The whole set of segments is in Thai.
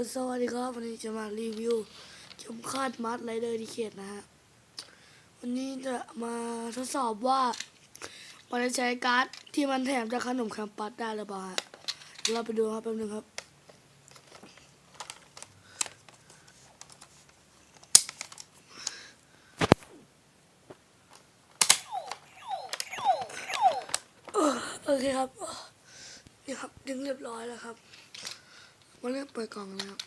อสวัสดีครับ วันนี้จะมารีวิวเข็มขัดมัดไรเดอร์ดิเคทนะฮะ วันนี้จะมาทดสอบว่ามันจะใช้การ์ดที่มันแถมจากขนมแคมปัสได้หรือเปล่าฮะเดี๋ยวเราไปดูครับแป๊บนึงครับโอเคครับนี่ครับดึงเรียบร้อยแล้วครับ มาเริ่มเปิดกล่องกันะครับ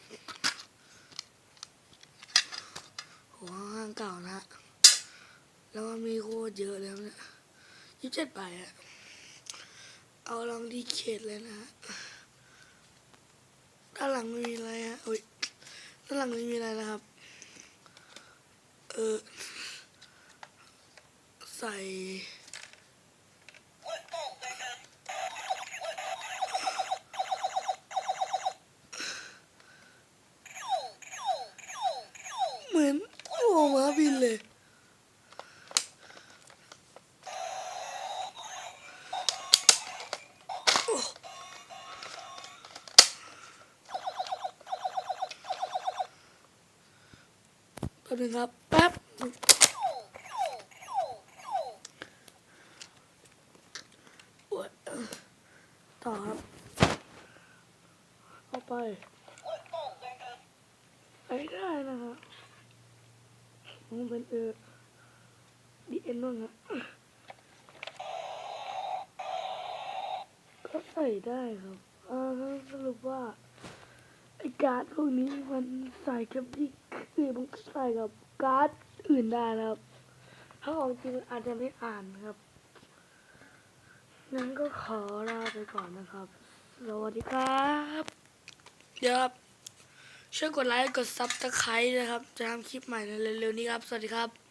หัวข้างเก่านะ แล้วมีโคตรเยอะเลยครับเนี่ยยี่สิบเจ็ดใบอะเอาลองดีเคทเลยนะฮะด้านหลังไม่มีอะไรฮะอุ้ยด้านหลังไม่มีอะไรนะครับ เออ ใส่ เหมือนโอ้มาบินเลย แป๊บนึงครับแป๊บโอ๊ยต่อครับเอาไปไปได้นะครับ มันเป็นเออดีเอ็นนู่นครับก็ใส่ได้ครับเออสรุปว่าไอการ์ดพวกนี้มันใส่กับที่คือมันใส่กับการ์ดอื่นได้นะครับ ถ้าของจริงอาจจะไม่อ่านครับงั้นก็ขอลาไปก่อนนะครับ สวัสดีครับเยวครับ ช่วยกดไลค์กดซับสไครต์นะครับ จะทำคลิปใหม่ในเร็วๆนี้ครับ สวัสดีครับ